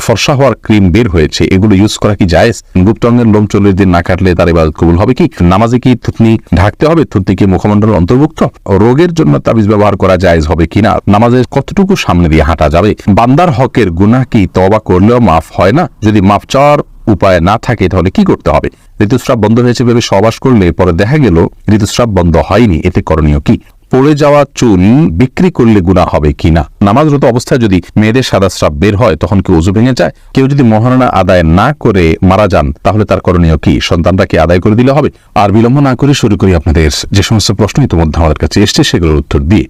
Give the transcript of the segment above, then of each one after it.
ফর্সা হওয়ার ক্রিম বের হয়েছে। এগুলো ইউজ করা কি জায়েজ? গুপ্ত অঙ্গের লোম চল্লিশ দিন না কাটলে তার এবার কবুল হবে কি? নামাজে কি থুতনি ঢাকতে হবে? থুতনি কি মুখমণ্ডল অন্তর্ভুক্ত? রোগের জন্য তাবিজ ব্যবহার করা জায়েজ হবে কিনা নামাজের কতটুকু সামনে দিয়ে হাঁটা যাবে? বান্দার হকের গুনাহ কি? তবা করলেও মাফ হয় না? যদি মাফ চাওয়ার উপায় না থাকে, তাহলে কি করতে হবে? ঋতুস্রাব বন্ধ হয়েছে ভেবে সবাস করলে পরে দেখা গেল, ঋতুস্রাব বন্ধ হয়নি। এতে করণীয় কি? পড়ে যাওয়া চুল বিক্রি করলে গুণা হবে কিনা? নামাজরত অবস্থায় যদি মেয়েদের সাদা স্রাব বের হয়, তখন কি উজু ভেঙে যায়? কেউ যদি মহারণা আদায় না করে মারা যান, তাহলে তার করণীয় কি? সন্তানটাকে আদায় করে দিলে হবে? আর বিলম্ব না করে শুরু করি আপনাদের যে সমস্ত প্রশ্ন ইতিমধ্যে আমাদের কাছে এসছে, সেগুলোর উত্তর দিয়ে।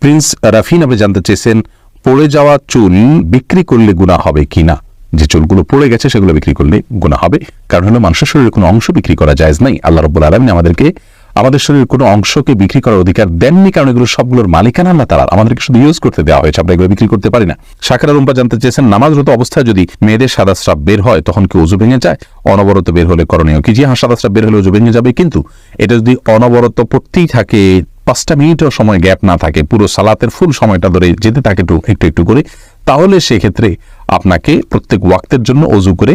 প্রিন্স রাফিন আপনি জানতে চেয়েছেন, পড়ে যাওয়া চুল বিক্রি করলে গুণা হবে কিনা? যে চুলগুলো পড়ে গেছে, সেগুলো বিক্রি করলে গুণা হবে। কারণ হলো মানুষের শরীরের কোনো অংশ বিক্রি করা যায় নাই। আল্লাহ রব্বুল আলমিন আমাদেরকে আমাদের শরীরের কোনো অংশকে বিক্রি করার অধিকার দেননি, কারণ এগুলো সবগুলোর মালিকানা আল্লাহ তারা আমাদেরকে শুধু ইউজ করতে দেওয়া হয়েছে, আমরা এগুলো বিক্রি করতে পারি না। সাকারা রুম্পা জানতে চেয়েছেন, নামাজরত অবস্থায় যদি মেয়েদের সাদা স্রাব বের হয়, তখন কি উজু ভেঙে যায়? অনবরত বের হলে করণীয় কি? যে হ্যাঁ সাদা স্রাব বের হলে উজু ভেঙে যাবে, কিন্তু এটা যদি অনবরত পড়তেই থাকে, পাঁচটা মিনিটও সময় গ্যাপ না থাকে, পুরো সালাতের ফুল সময়টা ধরে যেতে থাকে একটু একটু একটু করে, তাহলে সেক্ষেত্রে আপনাকে প্রত্যেক ওয়াক্তের জন্য অজু করে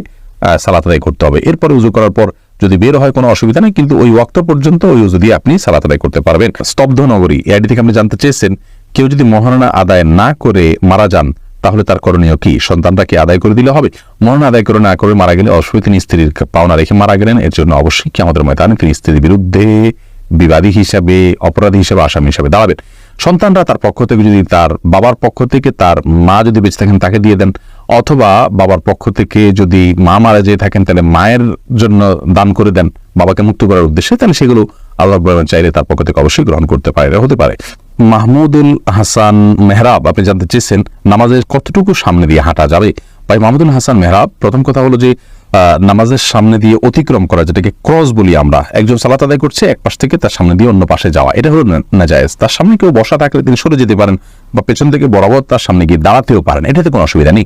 সালাত আদায় করতে হবে। এরপরে উজু করার পর যদি বের হয় কোনো অসুবিধা নেই, কিন্তু ওই ওয়াক্ত পর্যন্ত ওই দিয়ে আপনি সালাত আদায় করতে পারবেন। স্তব্ধ নগরী, এআইডি থেকে আপনি জানতে চেয়েছেন, কেউ যদি মহারণা আদায় না করে মারা যান, তাহলে তার করণীয় কি? সন্তানটাকে আদায় করে দিলে হবে? মরণ আদায় করে না করে মারা গেলে অবশ্যই তিনি স্ত্রীর পাওনা রেখে মারা গেলেন, এর জন্য অবশ্যই কি আমাদের ময়দানে? তিনি স্ত্রীর বিরুদ্ধে বিবাদী হিসাবে, অপরাধী হিসাবে, আসামি হিসাবে দাঁড়াবেন। সন্তানরা তার পক্ষ থেকে যদি তার বাবার পক্ষ থেকে তার মা যদি বেঁচে থাকেন, তাকে দিয়ে দেন। অথবা বাবার পক্ষ থেকে যদি মা মারা যেয়ে থাকেন, তাহলে মায়ের জন্য দান করে দেন, বাবাকে মুক্ত করার উদ্দেশ্যে, তাহলে সেগুলো আল্লাহ আলামিন চাইলে তার পক্ষ থেকে অবশ্যই গ্রহণ করতে পারে হতে পারে। মাহমুদুল হাসান মেহরাব, আপনি জানতে চেয়েছেন, নামাজের কতটুকু সামনে দিয়ে হাঁটা যাবে? ভাই, মাহমুদুল হাসান মেহরাব, প্রথম কথা হলো যে নামাজের সামনে দিয়ে অতিক্রম করা, যেটাকে ক্রস বলি আমরা, একজন সালাত আদায় করছে, এক পাশ থেকে তার সামনে দিয়ে অন্য পাশে যাওয়া, এটা হলো নাজায়েজ। তার সামনে কেউ বসা থাকলে তিনি সরে যেতে পারেন, বা পেছন থেকে বরাবর তার সামনে গিয়ে দাঁড়াতেও পারেন, এটাতে কোনো অসুবিধা নেই।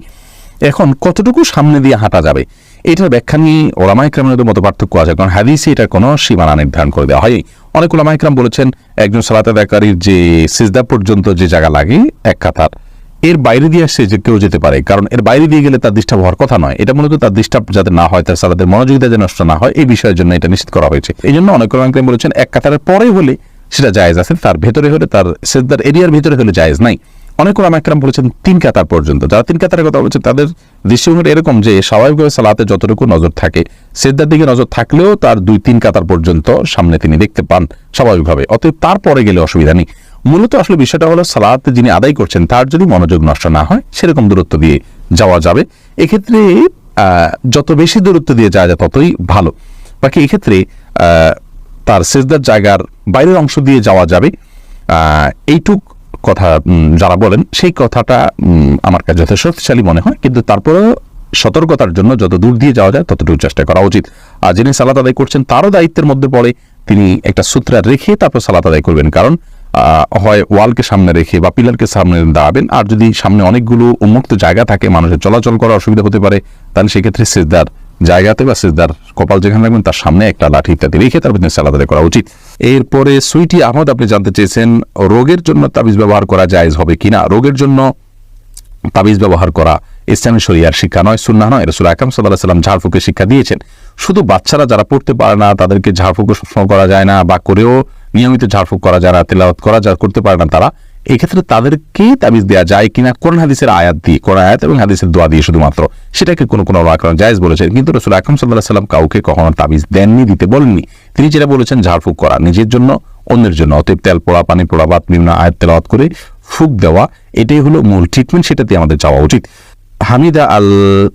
এখন কতটুকু সামনে দিয়ে হাঁটা যাবে? এটার ব্যাখ্যা নিয়ে ওলামা ইকরামের মতো পার্থক্য আছে, কারণ হাদিসে এটা কোনো সীমানা নির্ধারণ করে দেওয়া হয় অনেক ওলামা ইকরাম বলেছেন, একজন সালাত আদায়কারীর যে সিজদা পর্যন্ত যে জায়গা লাগে, এক কাতার। এর বাইরে দিয়ে আসছে যে কেউ যেতে পারে, কারণ এর বাইরে দিয়ে গেলে তার ডিস্টার্ব হওয়ার কথা নয়। এটা মূলত তার ডিস্টার্ব যাতে না হয়, তার সালাদের মনোযোগিতা যেন নষ্ট না হয়, এই বিষয়ের জন্য এটা নিশ্চিত করা হয়েছে। এই জন্য অনেক ওলামা ইকরাম বলেছেন, এক কাতারের পরে হলে সেটা জায়েজ আছে, তার ভেতরে হলে তার সেজদার এরিয়ার ভেতরে হলে জায়েজ নাই। অনেক ওলামা একরাম বলেছেন তিন কাতার পর্যন্ত। যারা তিন কাতারের কথা বলছেন, তাদের দৃষ্টিভঙ্গিটা এরকম যে স্বাভাবিকভাবে সালাতে যতটুকু নজর থাকে সেদ্দার দিকে নজর থাকলেও তার দুই তিন কাতার পর্যন্ত সামনে তিনি দেখতে পান স্বাভাবিকভাবে। অতএব তারপরে গেলে অসুবিধা নেই। মূলত আসলে বিষয়টা হলো সালাত যিনি আদায় করছেন, তার যদি মনোযোগ নষ্ট না হয়, সেরকম দূরত্ব দিয়ে যাওয়া যাবে। এক্ষেত্রে যত বেশি দূরত্ব দিয়ে যাওয়া যায়, ততই ভালো। বাকি এক্ষেত্রে তার সেজদার জায়গার বাইরের অংশ দিয়ে যাওয়া যাবে। এইটুক কথা যারা বলেন, সেই কথাটা আমার কাছে যথেষ্ট শক্তিশালী মনে হয়। কিন্তু তারপরেও সতর্কতার জন্য যত দূর দিয়ে যাওয়া যায়, ততটুকু চেষ্টা করা উচিত। আর যিনি সালাত আদায় করছেন, তারও দায়িত্বের মধ্যে পড়ে তিনি একটা সূত্রা রেখে তারপর সালাত আদায় করবেন। কারণ হয় ওয়ালকে সামনে রেখে বা পিলারকে সামনে দাঁড়াবেন। আর যদি সামনে অনেকগুলো উন্মুক্ত জায়গা থাকে, মানুষের চলাচল করার অসুবিধা হতে পারে, তাহলে সেক্ষেত্রে সিজদার জায়গাতে বা সিজদার কপাল যেখানে রাখবেন, তার সামনে একটা লাঠি ইত্যাদি রেখে তারপর তিনি সালাদ করা উচিত। এরপরে সুইটি আহমদ, আপনি জানতে চেয়েছেন, রোগের জন্য তাবিজ ব্যবহার করা জায়েজ হবে কিনা? রোগের জন্য তাবিজ ব্যবহার করা ইসলামী শরিয়ার শিক্ষা নয় সুন্না নয়। রসুল আকাম সাল্লাহ সাল্লাম ঝাড়ফুঁকে শিক্ষা দিয়েছেন। শুধু বাচ্চারা যারা পড়তে পারে না, তাদেরকে ঝাড়ফুঁকে সবসময় করা যায় না বা করেও নিয়মিত ঝাড়ফুঁক করা যারা, তেলাওয়াত করা যা করতে পারে না তারা, এক্ষেত্রে ক্ষেত্রে তাদেরকে তাবিজ দেওয়া যায় কিনা? কোরআন হাদিসের আয়াত দিয়ে, কোরআন আয়াত এবং হাদিসের দোয়া দিয়ে শুধুমাত্র। সেটাকে কোনো কোনো আক্রমণ জায়েজ বলেছেন। কিন্তু রসুল আকরম সাল্লাহ সাল্লাম কাউকে কখনো তাবিজ দেননি, দিতে বলেননি। তিনি যেটা বলেছেন, ঝাড়ফুঁক করা, নিজের জন্য, অন্যের জন্য। অতএব তেল, পোড়া, পানি, পোড়া বা বিভিন্ন আয়াত তেলাওয়াত করে ফুক দেওয়া, এটাই হলো মূল ট্রিটমেন্ট সেটাতে আমাদের যাওয়া উচিত। হামিদা আল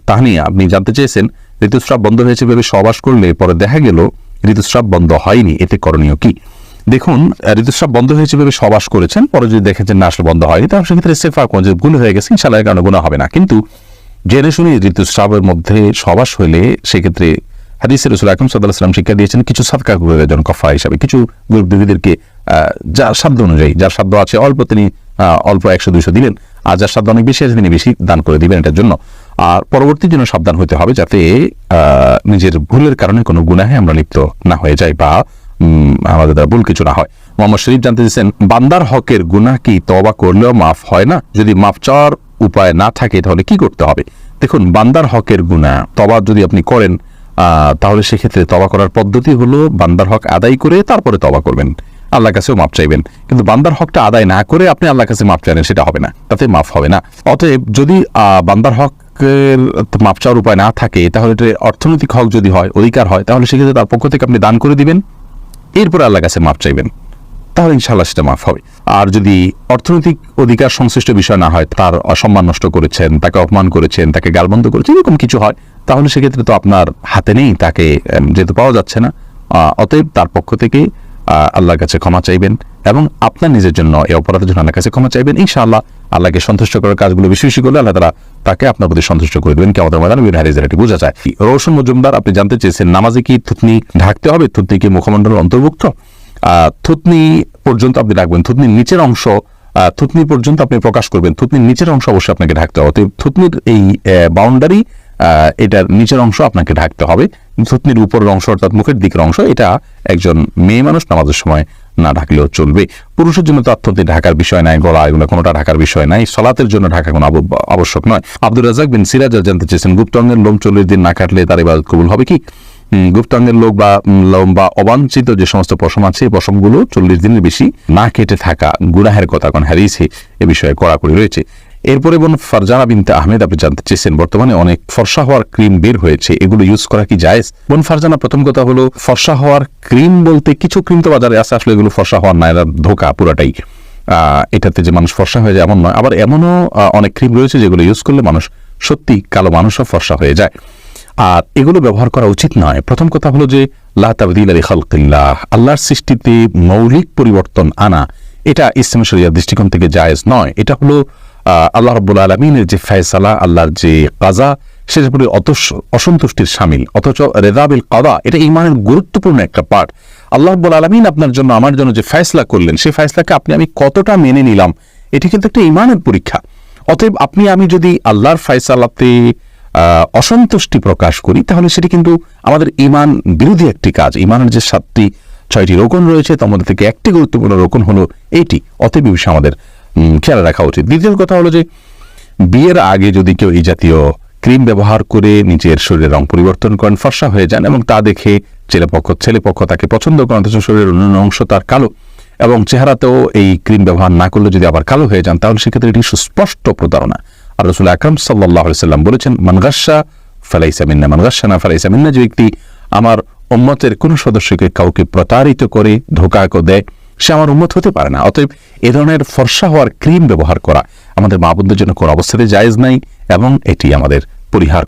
তাহনিয়া আপনি জানতে চেয়েছেন, ঋতুস্রাব বন্ধ হয়েছে ভেবে সবাস করলে পরে দেখা গেল, ঋতুস্রাব বন্ধ হয়নি, এতে করণীয় কি? দেখুন ঋতুস্রাব বন্ধ হয়েছে ভেবে সবাস করেছেন পরে যদি দেখেছেন না আসলে বন্ধ হয়নি তাহলে সেক্ষেত্রে সেফা কোন যে ভুল হয়ে গেছে ইনশাল্লাহ কারণে গুণা হবে না। কিন্তু জেনে শুনে ঋতুস্রাবের মধ্যে সবাস হইলে সেক্ষেত্রে হাদিসের রসুল আকরম সাল্লাহ শিক্ষা দিয়েছেন কিছু সাদকা করে দেন কফা হিসাবে। কিছু গরিব দুঃখীদেরকে আহ, যার সাধ্য অনুযায়ী যার সাধ্য আছে অল্প তিনি অল্প একশো দুইশো দিলেন আর যার সাধ্য অনেক বেশি আছে তিনি বেশি দান করে দিবেন এটার জন্য। আর পরবর্তী জন্য সাবধান হতে হবে যাতে নিজের ভুলের কারণে কোনো গুনাহে আমরা লিপ্ত না হয়ে যাই বা আমাদের দ্বারা ভুল কিছু না হয়। মোহাম্মদ শরীফ জানতে চেয়েছেন, বান্দার হকের গুনাহ কি? তবা করলেও মাফ হয় না? যদি মাফ চাওয়ার উপায় না থাকে, তাহলে কি করতে হবে? দেখুন, বান্দার হকের গুণা তবা যদি আপনি করেন তাহলে সেক্ষেত্রে তবা করার পদ্ধতি হলো বান্দার হক আদায় করে তারপরে তবা করবেন। আল্লাহ কাছেও মাপ চাইবেন। কিন্তু বান্দার হকটা আদায় না করে আপনি আল্লাহ কাছে মাপ চাইলেন সেটা হবে না। তাতে মাফ হবে না। অতএব যদি বান্দার হকের মাপ চাওয়ার উপায় না থাকে, তাহলে অর্থনৈতিক হক যদি হয়, অধিকার হয়, তাহলে সেক্ষেত্রে তার পক্ষ থেকে আপনি দান করে দিবেন। এরপরে আল্লাহ কাছে মাপ চাইবেন। তাহলে ইনশাল্লাহ সেটা মাফ হবে। আর যদি অর্থনৈতিক অধিকার সংশ্লিষ্ট বিষয় না হয়, তার অসম্মান নষ্ট করেছেন, তাকে অপমান করেছেন, তাকে গালবন্ধ করেছেন, এরকম কিছু হয়, তাহলে সেক্ষেত্রে তো আপনার হাতে নেই, তাকে যেহেতু পাওয়া যাচ্ছে না অতএব তার পক্ষ থেকে আল্লাহর কাছে ক্ষমা চাইবেন এবং আপনার নিজের জন্য এই অপরাধের জন্য আল্লাহর কাছে ক্ষমা চাইবেন। ইনশাআল্লাহ আল্লাহকে সন্তুষ্ট করার কাজগুলো বেশি বেশি করলে আল্লাহ তারা তাকে আপনার প্রতি সন্তুষ্ট করে দেবেন। কেমন ময়দানে বিভিন্ন হারিজের এটি বোঝা যায়। রৌশন মজুমদার, আপনি জানতে চেয়েছেন নামাজে কি থুতনি ঢাকতে হবে? থুতনি কি মুখমণ্ডল অন্তর্ভুক্ত? থুতনি পর্যন্ত আপনি রাখবেন। থুতনির নিচের অংশ থুতনি পর্যন্ত আপনি প্রকাশ করবেন। থুতনির নিচের অংশ অবশ্যই আপনাকে ঢাকতে হবে। থুতনির এই বাউন্ডারি এটার নিচের অংশ আপনাকে ঢাকতে হবে। থুতনির উপরের অংশ অর্থাৎ মুখের দিকের অংশ, এটা একজন মেয়ে মানুষ নামাজের সময় না ঢাকলেও চলবে। পুরুষের জন্য তো ঢাকার বিষয় নাই গলা এগুলো কোনোটা ঢাকার বিষয় নাই। সলাতের জন্য ঢাকা কোনো আবশ্যক নয়। আব্দুর রাজাক বিন সিরাজ জানতে চেয়েছেন গুপ্তাঙ্গের লোম চল্লিশ দিন না কাটলে তার এবার কবুল হবে কি? গুপ্তাঙ্গের লোক বা লোম বা অবাঞ্ছিত যে সমস্ত পশম আছে, এই পশমগুলো চল্লিশ দিনের বেশি না কেটে থাকা গুনাহের কথা কোন হারিয়েছে এ বিষয়ে কড়াকড়ি রয়েছে। এরপরে বোন ফারজানা বিনতে আহমেদ, আপনি জানতে চেয়েছেন, বর্তমানে অনেক ফর্সা হওয়ার ক্রিম বের হয়েছে। এগুলো ইউজ করা কি জায়েজ? বোন ফারজানা, প্রথম কথা হলো, ফর্সা হওয়ার ক্রিম বলতে কিছু ক্রিম তো বাজারে আছে, আসলে এগুলো ফর্সা হওয়ার না, এরা ধোকা পুরাটাই। এটাতে যে মানুষ ফর্সা হয়ে যায় এমন নয়, আবার এমনও অনেক ক্রিম রয়েছে যেগুলো ইউজ করলে মানুষ সত্যি কালো মানুষও ফর্সা হয়ে যায়। আর এগুলো ব্যবহার করা উচিত নয়। প্রথম কথা হলো যে আল্লাহর সৃষ্টিতে মৌলিক পরিবর্তন আনা, এটা ইসলাম শরিয়ার দৃষ্টিকোণ থেকে জায়েজ নয়। এটা হলো আল্লাহ রব্বুল আলমিনের যে ফয়সালা, আল্লাহর যে কাজা প্রতি অতস- অসন্তুষ্টির সামিল। অথচ রেদাবিল কাদা, এটা ইমানের গুরুত্বপূর্ণ একটা পার্ট আল্লাহ রব্বুল আলমিন আপনার জন্য, আমার জন্য যে ফয়সলা করলেন, সেই ফয়সলাকে আপনি, আমি কতটা মেনে নিলাম, এটি কিন্তু একটা ইমানের পরীক্ষা। অতএব আপনি, আমি যদি আল্লাহর ফয়সালাতে অসন্তুষ্টি প্রকাশ করি, তাহলে সেটি কিন্তু আমাদের ইমান বিরোধী একটি কাজ। ইমানের যে সাতটি, ছয়টি রোকন রয়েছে, তার মধ্যে থেকে একটি গুরুত্বপূর্ণ রোকন হলো এইটি অতএব বিষয়ে আমাদের খেয়াল রাখা উচিত। দ্বিতীয় কথা হলো যে, বিয়ের আগে যদি কেউ এই জাতীয় ক্রিম ব্যবহার করে নিজের শরীরের রং পরিবর্তন করেন, ফর্সা হয়ে যান এবং তা দেখে ছেলেপক্ষ ছেলেপক্ষ তাকে পছন্দ করেন অথচ শরীরের অন্যান্য অংশ তার কালো এবং চেহারাতেও এই ক্রিম ব্যবহার না করলে যদি আবার কালো হয়ে যান, তাহলে সেক্ষেত্রে এটি সুস্পষ্ট প্রতারণা। আর রসুল আকরম সাল্লাহ সাল্লাম বলেছেন মানগাসা ফালাইসা মিন্না মানগাসা না ফালাইসা মিন্না যে ব্যক্তি আমার উম্মতের কোন সদস্যকে কাউকে প্রতারিত করে, ধোকা দেয় সে আমার উন্মত হতে পারে না। অতএব এ ধরনের ফর্সা হওয়ার ক্রিম ব্যবহার করা আমাদের মা বোনদের জন্য কোনো অবস্থাতে জায়েজ নাই এবং এটি আমাদের পরিহার